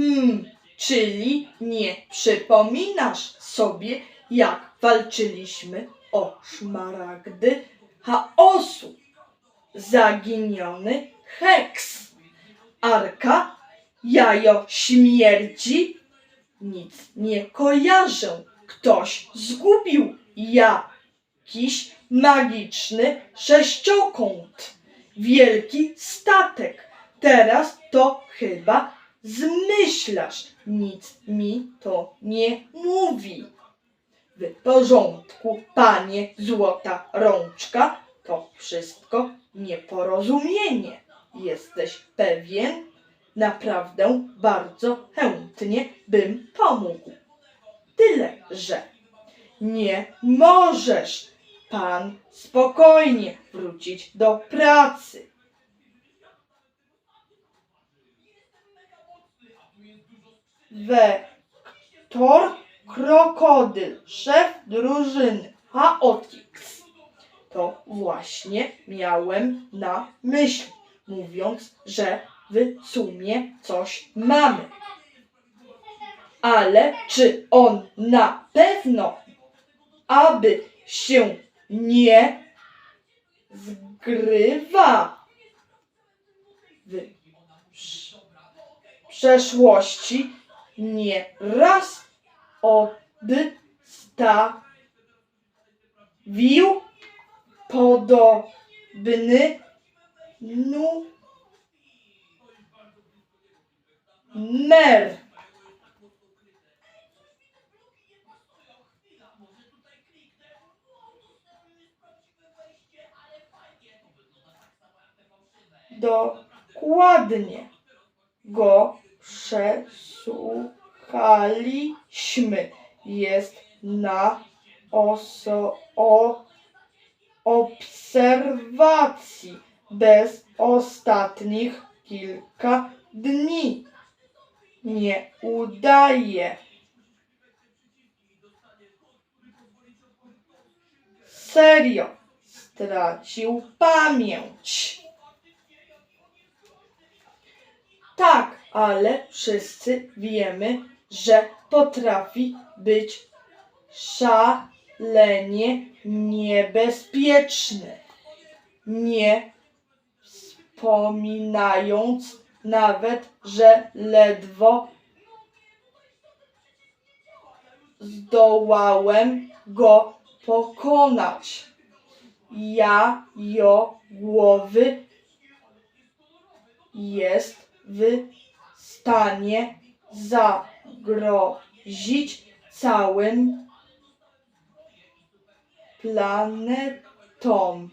Hmm, czyli nie przypominasz sobie, jak walczyliśmy o szmaragdy chaosu. Zaginiony heks. Arka, jajo śmierci. Nic nie kojarzę. Ktoś zgubił jakiś magiczny sześciokąt. Wielki statek. Teraz to chyba zmyślasz. Nic mi to nie mówi. W porządku, panie złota rączka, to wszystko nieporozumienie. Jesteś pewien? Naprawdę bardzo chętnie bym pomógł. Tyle, że nie możesz pan spokojnie wrócić do pracy. Wektor Krokodyl, szef drużyny Chaotix. To właśnie miałem na myśli, mówiąc, że w sumie coś mamy. Ale czy on na pewno, aby się nie zgrywa w prz- przeszłości nie raz odstawił podobny numer. Dokładnie go przesłuchaliśmy. Jest na oso, o, obserwacji bez ostatnich kilka dni. Nie udaje. Serio, stracił pamięć. Tak, ale wszyscy wiemy, że potrafi być szalenie niebezpieczny. Nie wspominając nawet, że ledwo zdołałem go pokonać. Ja jo głowy jest w stanie zagrozić całym planetom.